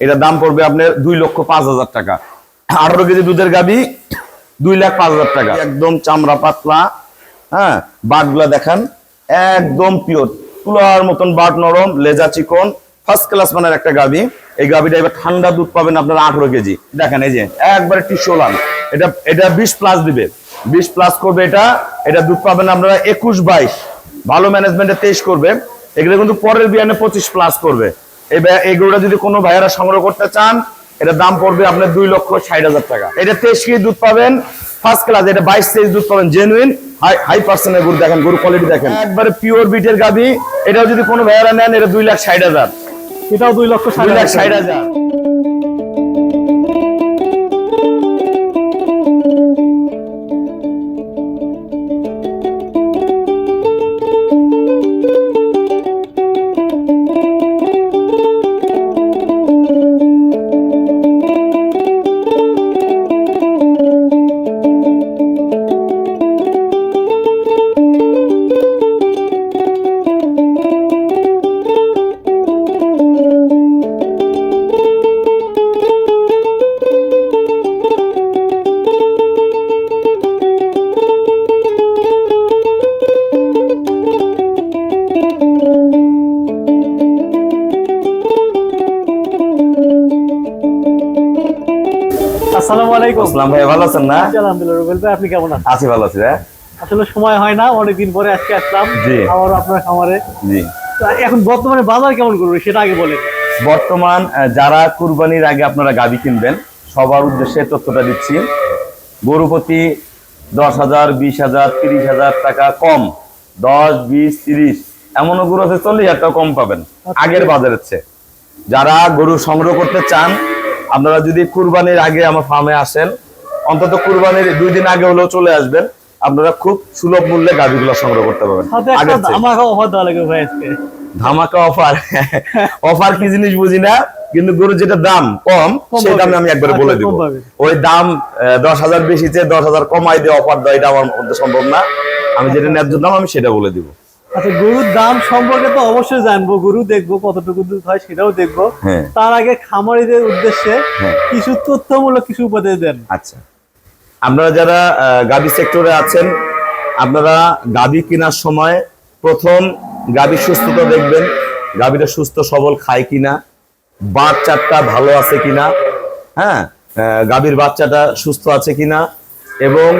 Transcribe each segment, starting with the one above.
এটার দাম পড়বে আপনার দুই লক্ষ পাঁচ হাজার টাকা। আঠারো কেজি দুধের গাবি, দুই লাখ পাঁচ হাজার টাকা। একদম চামড়া পাতলা হ্যাঁ বাটগুলা দেখান, একদম পিওর তুলার মতন বাট নরম, লেজা চিকন ফার্স্ট ক্লাস মানের একটা গাবি। এই গাবিটা এবার ঠান্ডা দুধ পাবেন আপনারা আঠারো কেজি। দেখেন এই যে, একবারে টিসোলান এটা এটা বিশ প্লাস দিবে। বিশ প্লাস করবে এটা এটা দুধ পাবেন আপনারা একুশ বাইশ। ভালো ম্যানেজমেন্টে তেইশ করবে। এগুলো কিন্তু পরের বিয়ানে পঁচিশ প্লাস করবে। এই যদি কোনো ভাইয়ারা সংগ্রহ করতে চান এটা দাম পড়বে আপনার দুই লক্ষ ষাট হাজার টাকা। এটা তেইশ কেজি দুধ পাবেন ফার্স্ট ক্লাস এটা বাইশ তেইশ দুধ পাবেন জেনুইন হাই পার্সেন্টের গরু দেখেন গরু কোয়ালিটি দেখেন। একবারে পিওর বিটের গাবি এটাও যদি কোনো ভাইয়ারা নেন এটা দুই লাখ ষাট হাজার। এটাও দুই লক্ষ ষাট হাজার। আসসালামু আলাইকুম। আসসালাম ভাই ভালো আছেন না? আলহামদুলিল্লাহ রুবেল ভাই আপনি কেমন আছেন? আছি ভালো আছি আসলে সময় হয় না অনেকদিন পরে আজকে আসলাম। আবার আপনার খামারে। জি। এখন বর্তমানে বাজার কেমন করবে সেটা আগে বলেন। বর্তমান যারা কুরবানির আগে আপনারা গাবি কিনবেন সবার উদ্দেশ্যে তথ্যটা দিচ্ছি। গরু প্রতি দশ হাজার বিশ হাজার তিরিশ হাজার টাকা কম দশ বিশ তিরিশ এমনও গরু আছে চল্লিশ হাজার টাকা কম পাবেন। আগের বাজারের চেয়ে। যারা গরু সংগ্রহ করতে চান আপনারা যদি কুরবানির আগে আমার ফার্মে আসেন অন্তত কুরবানির দুই দিন আগে হলেও চলে আসবেন আপনারা খুব সুলভ মূল্যে গাভিগুলো সংগ্রহ করতে পারবেন। চেয়ে। ধামাকা অফার অফার কি জিনিস বুঝি না কিন্তু গরু যেটা দাম কম সেই দামে আমি একবার বলে আচ্ছা, দিব। ওই দাম দশ হাজার বেশিতে দশ হাজার কমাই দিয়ে অফার দেওয়া এটা আমার মধ্যে সম্ভব না। আমি যেটা ন্যায্য দাম আমি সেটা বলে দিব। আচ্ছা গরুর দাম সম্পর্কে তো অবশ্যই জানব। গরু দেখব কতটুকু দুধ হয় সেটাও দেখব। হ্যাঁ। তার আগে খামারিদের উদ্দেশ্যে হ্যাঁ। কিছু তথ্যমূলক কিছু উপদেশ দেন। আচ্ছা। আপনারা যারা গাবি সেক্টরে আছেন আপনারা গাবি কেনার সময় প্রথম গাবির সুস্থতা দেখবেন গাবিটা সুস্থ সবল খায় কিনা বাচ্চাটা ভালো আছে কিনা হ্যাঁ? গাভীর বাচ্চাটা সুস্থ আছে কিনা এবং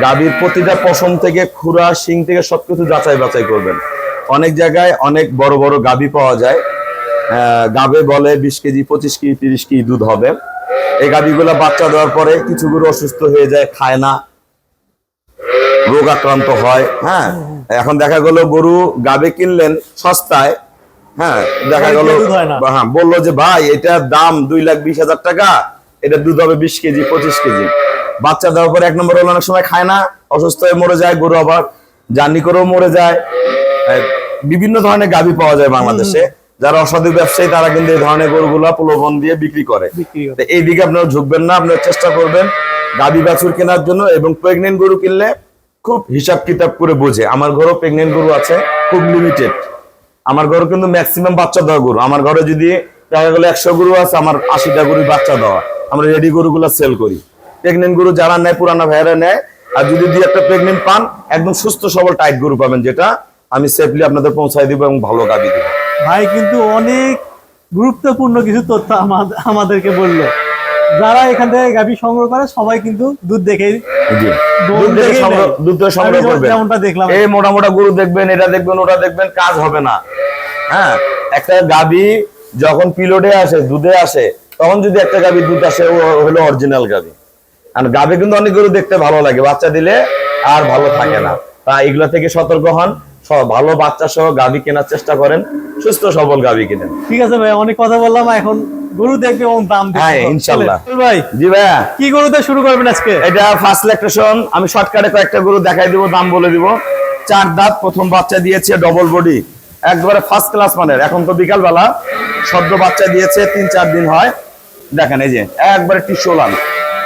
গাভীর প্রতিটা পশম থেকে খুরা শিং থেকে সবকিছু যাচাই বাছাই করবেন। অনেক জায়গায় অনেক বড় বড় গাভী পাওয়া যায়। গাবে বলে বিশ কেজি পঁচিশ কেজি তিরিশ কেজি দুধ হবে। এই গাভীগুলা বাচ্চা দেওয়ার পরে কিছু গরু অসুস্থ হয়ে যায় খায় না। রোগ আক্রান্ত হয় হ্যাঁ? এখন দেখা গেল গরু গাবে কিনলেন সস্তায় হ্যাঁ? দেখা গেল হয়। হ্যাঁ বলল যে ভাই এটার দাম দুই লাখ বিশ হাজার টাকা এটা দুধ হবে বিশ কেজি পঁচিশ কেজি। বাচ্চা দেওয়ার পরে এক নম্বর হলো অনেক সময় খায় না অসুস্থ হয়ে মরে যায় গরু আবার জার্নি করেও মরে যায়। বিভিন্ন ধরনের গাভী পাওয়া যায় বাংলাদেশে। যারা অসাধু ব্যবসায়ী তারা কিন্তু এই ধরনের গরুগুলা প্রলোভন দিয়ে বিক্রি করে। এই দিকে আপনারা ঝুঁকবেন না আপনারা চেষ্টা করবেন গাভী বাছুর কেনার জন্য এবং প্রেগনেন্ট গরু কিনলে খুব হিসাব কিতাব করে বোঝে। আমার ঘরেও প্রেগনেন্ট গরু আছে খুব লিমিটেড আমার ঘরে কিন্তু ম্যাক্সিমাম বাচ্চা দেওয়া গরু। আমার ঘরে যদি দেখা গেলো একশো গরু আছে আমার আশিটা গরু বাচ্চা দেওয়া। আমরা রেডি গরুগুলো সেল করি। প্রেগনেন্ট গরু যারা নেয় পুরানা ভাইয়েরা নেয় আর যদি দুই একটা প্রেগনেন্ট পান একদম সুস্থ সবল টাইট গরু পাবেন যেটা আমি সেফলি আপনাদের পৌঁছায় দিব এবং ভালো গাবি দিব। ভাই কিন্তু অনেক গুরুত্বপূর্ণ কিছু তথ্য আমাদেরকে বলল। যারা এখান থেকে গাভী সংগ্রহ করে সবাই কিন্তু দুধ দেখেই জি। দুধ সংগ্রহ- আমি যেমনটা দেখলাম। এই মোটা মোটা গরু দেখবেন এটা দেখবেন ওটা দেখবেন কাজ হবে না। হ্যাঁ একটা গাবি যখন পিলোডে আসে দুধে আসে তখন যদি একটা গাবি দুধ আসে ও হলো অরিজিনাল গাবি। আর গাবি কিন্তু অনেক গরু দেখতে ভালো লাগে বাচ্চা দিলে আর ভালো থাকে না। তা এগুলা থেকে সতর্ক হন ভালো বাচ্চা সহ গাবি কেনার চেষ্টা করেন সুস্থ সবল গাবি কিনেন। ঠিক আছে ভাই অনেক কথা বললাম এখন গরু দেখবে এবং দাম হ্যাঁ, ইনশাল্লাহ। ভাই জি ভাইয়া। কি গরুতে শুরু করবেন আজকে? এটা ফার্স্ট ল্যাকটেশন আমি শর্টকাটে কয়েকটা গরু দেখাই দিব দাম বলে দিব। চার দাঁত প্রথম বাচ্চা দিয়েছে ডবল বডি একবারে ফার্স্ট ক্লাস মানের এখন তো বিকাল বেলা সদ্য বাচ্চা দিয়েছে তিন চার দিন হয়। দেখেন এই যে একবারে টিসোলান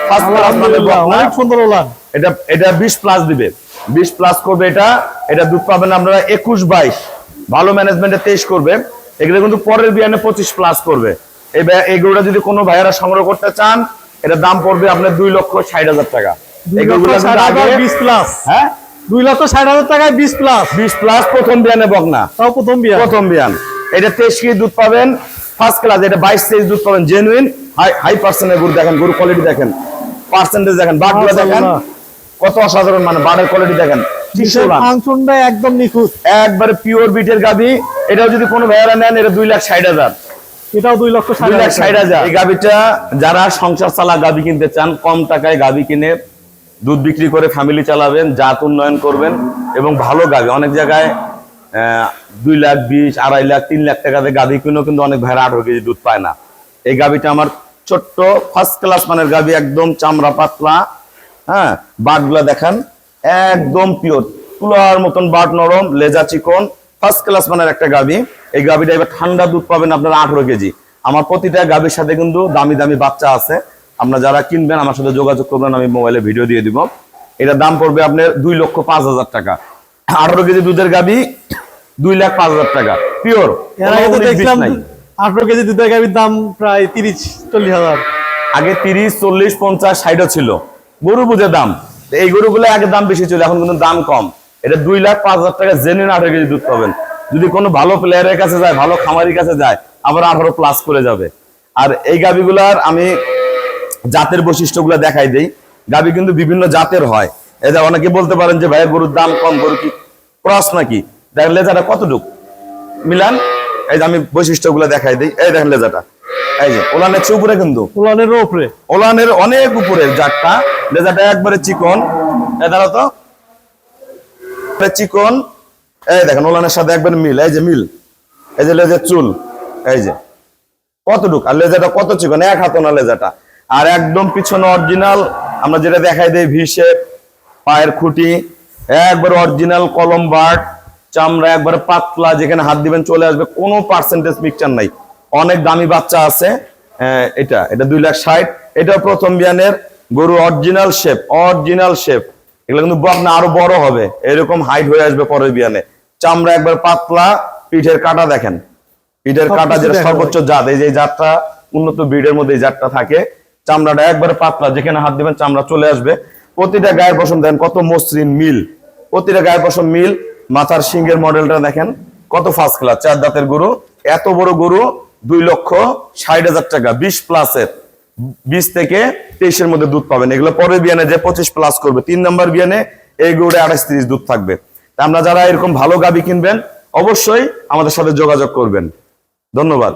ফার্স্ট ক্লাস মানের আলহামদুলিল্লাহ, বকনা। অনেক সুন্দর ওলান। এটা এটা বিশ প্লাস দিবে। বিশ প্লাস করবে এটা এটা দুধ পাবেন আপনারা একুশ বাইশ। ভালো ম্যানেজমেন্টে তেইশ করবে। এগুলো কিন্তু পরের বিয়ানে পঁচিশ প্লাস করবে। এই এই গরুটা যদি কোনো ভাইয়েরা সংগ্রহ করতে চান এটা দাম পড়বে আপনার দুই লক্ষ ষাট হাজার টাকা। দুই এই লক্ষ গরুগুলো ষাট কিন্তু হাজার আগে- বিশ প্লাস হ্যাঁ? দুই লক্ষ ষাট হাজার টাকায় বিশ প্লাস বিশ প্লাস প্রথম বিয়ানে বকনা। তাও প্রথম বিয়া প্রথম বিয়ান। এটা তেইশ কেজি দুধ পাবেন। ফার্স্ট ক্লাস এটা বাইশ তেইশ দুধ পাবেন জেনুইন হাই হাই পার্সেন্টের গরু দেখেন গরু কোয়ালিটি দেখেন। পার্সেন্টেজ দেখেন বাঘগুলো দেখেন কত অসাধারণ মানে বাড়ের কোয়ালিটি দেখেন। একদম নিখুঁত। একবারে পিওর বিটের গাবি এটাও যদি কোনো ভাইয়ারা নেন এটা দুই লাখ ষাট হাজার। এটাও দুই লক্ষ দুই লাখ ষাট হাজার। এই গাবিটা যারা সংসার চালা গাবি কিনতে চান কম টাকায় গাবি কিনে দুধ বিক্রি করে ফ্যামিলি চালাবেন জাত উন্নয়ন করবেন এবং ভালো গাবি অনেক জায়গায় দুই লাখ বিশ আড়াই লাখ তিন লাখ টাকাতে গাবি কিনেও কিন্তু অনেক ভাইরা আঠারো কেজি দুধ পায় না। এই গাবিটা আমার ছোট্ট ফার্স্ট ক্লাস মানের গাবি একদম চামড়া পাতলা হ্যাঁ বাটগুলা দেখান একদম পিওর তুলার মতন বাট নরম লেজা চিকন ফার্স্ট ক্লাস মানের একটা গাবি। এই গাবিটা এবার ঠান্ডা দুধ পাবেন আপনারা আঠারো কেজি। আমার প্রতিটা গাবির সাথে কিন্তু দামি দামি বাচ্চা আছে। আপনার যারা কিনবেন আমার সাথে যোগাযোগ করবেন আমি মোবাইলে ভিডিও দিয়ে দিব। এটা দাম পড়বে আপনার দুই লক্ষ পাঁচ হাজার টাকা। আঠারো কেজি দুধের গাবি দুই লাখ পাঁচ হাজার টাকা। পিওর দেখলাম আঠারো কেজি দুধের গাভির দাম প্রায় তিরিশ, চল্লিশ হাজার। আগে তিরিশ, চল্লিশ, পঞ্চাশ, ষাটও ছিল। গরু বুঝে দাম। এই গরুগুলো আগে দাম বেশি ছিল, এখন কিন্তু দাম কম। এটা দুই লাখ পাঁচ হাজার টাকা জেনে আঠারো কেজি দুধ পাবেন। যদি কোনো ভালো প্লেয়ারের কাছে যায়, ভালো খামারির কাছে যায়, আবার আঠারো প্লাস করে যাবে। আর এই গাবিগুলার আমি জাতের বৈশিষ্ট্যগুলো দেখাই দেই। গাবি কিন্তু বিভিন্ন জাতের হয়। এটা অনেকে বলতে পারেন যে, ভাইয়া, গরুর দাম কম গরু কি ক্রস নাকি? দেখেন লেজাটা কতটুক? মিলান? এই যে আমি বৈশিষ্ট্যগুলো দেখাই দিই। এই দেখেন লেজাটা এই যে ওলানের চেয়ে উপরে কিন্তু। ওলানের উপরে। ওলানের অনেক উপরে জাতটা লেজাটা একবারে চিকন। এ দাঁড়া তো। চিকন। এই দেখেন ওলানের সাথে একবারে মিল। এই যে মিল। এই যে লেজের চুল। এই যে। কতটুক? আর লেজাটা কত চিকন? এক হাত না লেজাটা আর একদম পিছনে অরিজিনাল আমরা যেটা দেখাই দিই ভি শেপ পায়ের খুঁটি একবার অরিজিনাল কলম বাট চামড়া একবারে পাতলা যেখানে হাত দিবেন চলে আসবে কোনো পার্সেন্টেজ মিক্সচার নাই। অনেক দামি বাচ্চা আছে আহ, এটা এটা দুই লাখ ষাট। এটা প্রথম বিয়ানের গরু অরিজিনাল শেপ অরিজিনাল শেপ এগুলো কিন্তু বকনা আরও বড় হবে এরকম হাইট হয়ে আসবে পরের বিয়ানে। চামড়া একবার পাতলা পিঠের কাটা দেখেন। পিঠের কাটা যেটা সর্বোচ্চ জাত এই যে জাতটা উন্নত ব্রিডের মধ্যে এই জাতটা থাকে চামড়াটা একবারে পাতলা যেখানে হাত দিবেন চামড়া চলে আসবে। প্রতিটা গায়ের পশম দেখেন কত মসৃণ মিল। প্রতিটা গায়ের পশম মিল মাথার সিংহের মডেলটা দেখেন, কত ফার্স্ট ক্লাস চার দাঁতের গরু, এত বড় গরু, দুই লক্ষ ষাট হাজার টাকা, বিশ প্লাসের বিশ থেকে তেইশের মধ্যে দুধ পাবেন। এগুলো পরের বিয়ানে যে পঁচিশ প্লাস করবে, তিন নম্বর বিয়ানে এই গরুটা আঠাশ তিরিশ দুধ থাকবে। আমরা যারা এরকম ভালো গাবি কিনবেন, অবশ্যই আমাদের সাথে যোগাযোগ করবেন। ধন্যবাদ।